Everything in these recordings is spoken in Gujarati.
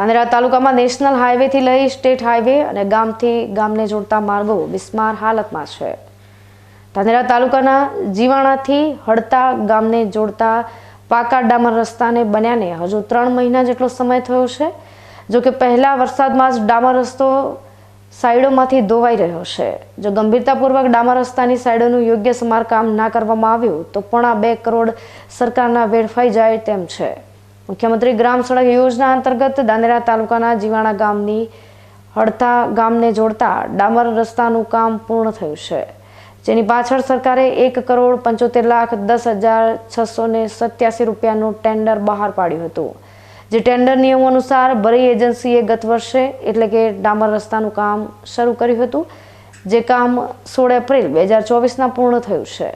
ધાનેરા તાલુકામાં નેશનલ હાઈવેથી લઈ સ્ટેટ હાઈવે અને ગામથી ગામને જોડતા માર્ગો બિસ્માર હાલતમાં છે. ધાનેરા તાલુકાના જીવાણાથી હડતા ગામને જોડતા પાકા ડામર રસ્તાને બન્યાને હજુ ત્રણ મહિના જેટલો સમય થયો છે, જો કે પહેલા વરસાદમાં જ ડામર રસ્તો સાઈડોમાંથી ધોવાઈ રહ્યો છે. જો ગંભીરતાપૂર્વક ડામર રસ્તાની સાઈડોનું યોગ્ય સમારકામ ના કરવામાં આવ્યું, તો પોણા બે કરોડ સરકારના વેડફાઈ જાય તેમ છે. મુખ્યમંત્રી ગ્રામ સડક યોજના અંતર્ગત દાનેરા તાલુકાના જીવાણા ગામની હડતા ગામને જોડતા ડામર રસ્તાનું કામ પૂર્ણ થયું છે. જેની પાછળ સરકારે એક કરોડ પંચોતેર લાખ દસ હજાર છસો ને સત્યાસી રૂપિયાનું ટેન્ડર બહાર પાડ્યું હતું. જે ટેન્ડર નિયમો અનુસાર ભરી એજન્સીએ ગત વર્ષે એટલે કે ડામર રસ્તાનું કામ શરૂ કર્યું હતું. જે કામ સોળ એપ્રિલ બે હજાર ચોવીસના પૂર્ણ થયું છે.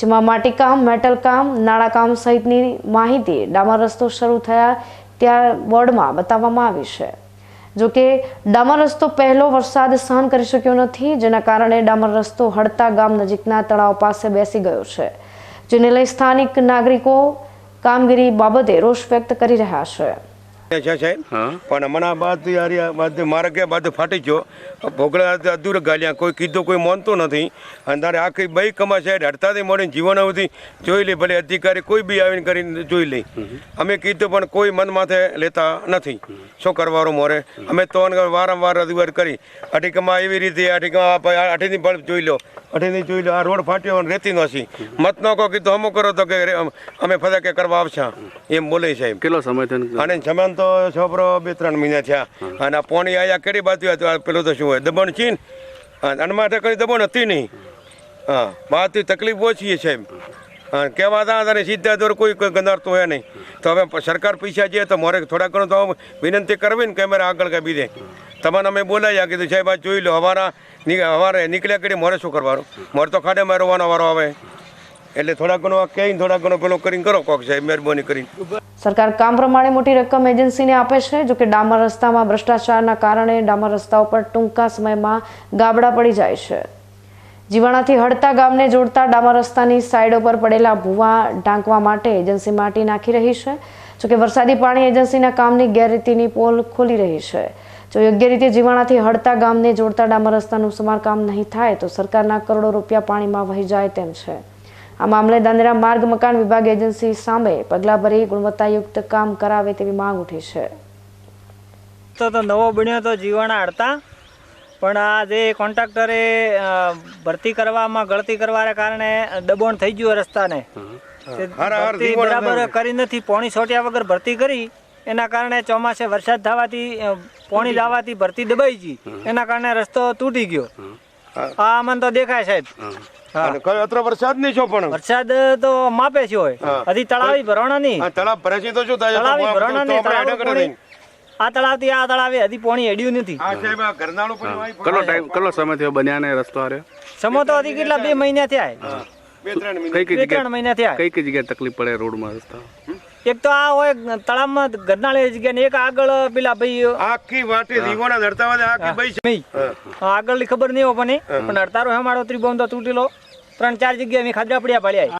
જેમાં માટીકામ, મેટલકામ નાણાકામ સહિતની માહિતી ડામર રસ્તો શરૂ થયા ત્યાં બોર્ડમાં બતાવવામાં આવી છે. જોકે ડામર રસ્તો પહેલો વરસાદ સહન કરી શક્યો નથી, જેના કારણે ડામર રસ્તો હડતા ગામ નજીકના તળાવ પાસે બેસી ગયો છે, જેને લઈ સ્થાનિક નાગરિકો કામગીરી બાબતે રોષ વ્યક્ત કરી રહ્યા છે. છે સાહેબ. પણ હમણાં બાદ યાર મારે કે બાદ ફાટી ગયો. ભોગળા અધૂર ગાલ્યા. કોઈ કીધું કોઈ માનતું નથી. અને તારે આખી બઈ કમા સાઈડ હડતાથી મળીને જીવન અવધિ જોઈ લે. ભલે અધિકારી કોઈ બી આવીને કરીને જોઈ લે. અમે કીધું પણ કોઈ મન માથે લેતા નથી. શું કરવાનું મોરે? અમે તો વારંવાર રજૂઆત કરી. અઠીકમાં એવી રીતે અઠીકમાં અઠીની બલ્બ જોઈ લો. અઠીની જોઈ લો. આ રોડ ફાટ્યો અને રેતી નથી. મત ન કહો કીધું અમુક કરો તો કે અમે ફરક કે કરવા આવશે. એમ બોલે સાહેબ. કેટલો સમય અને સમાન તો છોકરો બે ત્રણ મહિના થયા. અને આ પોણી આયા કેડી બાજુ હતું? આ પેલું તો શું હોય? દબણ છીન અને આના માટે કઈ દબણ હતી નહીં. હા બાથી તકલીફ ઓછી છે એમ. હા કહેવા હતા? તારે સીધા દોર કોઈ કોઈ ગંધારતું હોય નહીં. તો હવે સરકાર પૈસા છે તો મોરે થોડા ઘણું તો વિનંતી કરવી ને કેમેરા આગળ કાપી દે તમને અમે બોલાવી કીધું સાહેબ આ જોઈ લો હવાના હવારે નીકળ્યા કરી મોરે શું કરવાનું? મારે તો ખાડે મારવાનો વારો આવે. એટલે થોડા ઘણો કહીને થોડા ઘણો પેલો કરીને કરો કોક સાહેબ મહેરબાની કરીને. સરકાર કામ પ્રમાણે મોટી રકમ એજન્સીને આપે છે જોકે ડામર રસ્તામાં ભ્રષ્ટાચારના કારણે ડામર રસ્તાઓ પર ટૂંકા સમયમાં ગાબડા પડી જાય છે. જીવાણાથી હડતા ગામને જોડતા ડામર રસ્તાની સાઈડો પર પડેલા ભૂવા ઢાંકવા માટે એજન્સી માટી નાખી રહી છે જોકે વરસાદી પાણી એજન્સીના કામની ગેરરીતિની પોલ ખોલી રહી છે. જો યોગ્ય રીતે જીવાણાથી હડતા ગામને જોડતા ડામર રસ્તાનું સમારકામ નહીં થાય, તો સરકારના કરોડો રૂપિયા પાણીમાં વહી જાય તેમ છે. આ મામલે દાંદેરા માર્ગ મકાન વિભાગ એજન્સી સામે પગલાં ભરી ગુણવત્તાયુક્ત કામ કરાવે તેવી માંગ ઉઠી છે. તો તો નવો બન્યો તો જીવન હડતા પણ આ જે કોન્ટ્રાક્ટરે ભરતી કરવામાં ગળતી કરવાના કારણે દબાણ થઈ ગયું રસ્તાને. બરાબર કરી નથી પોણી છોટ્યા વગર ભરતી કરી એના કારણે ચોમાસે વરસાદ થવાથી પોણી લાવવાથી ભરતી દબાઈ ગઈ. એના કારણે રસ્તો તૂટી ગયો. આ મને તો દેખાય સાહેબ. હા. અને કયો? અત્રે વરસાદ નહીં છો પણ? વરસાદ તો માપે છે હોય. હજી તળાવી ભરવાના નહીં. આ તળાવ ભરે છે તો શું થાય? તળાવી ભરવાના નહીં આપણે તળાવનું હેડા પોણી- નહીં. આ તળાવે હજી પોણી હેડ્યું નથી. આ સાહેબ આ ઘરનાળું પણ કેટલો ટાઈમ કેટલો સમય થયો બન્યા ને રસ્તો હાર્યો સમો તો હજી કેટલા બે મહિના થયા. બે ત્રણ મિનિટ કઈ કઈ ત્રણ મહિના થયા. કઈ કઈ જગ્યાએ તકલીફ પડે રોડમાં રસ્તા? એક તો આ હોય તળાવમાં ગરનાળી જગ્યા ને એક આગળ પેલા ભાઈ આખી વાટી રીવાના નડતા હોય આખી ભાઈ આગળની ખબર નહીં હોય પણ. પણ અડતારો હેમાડો ત્રિભુવન તો તૂટેલો. ત્રણ ચાર જગ્યાએ મેં ખાધા પડ્યા પડ્યા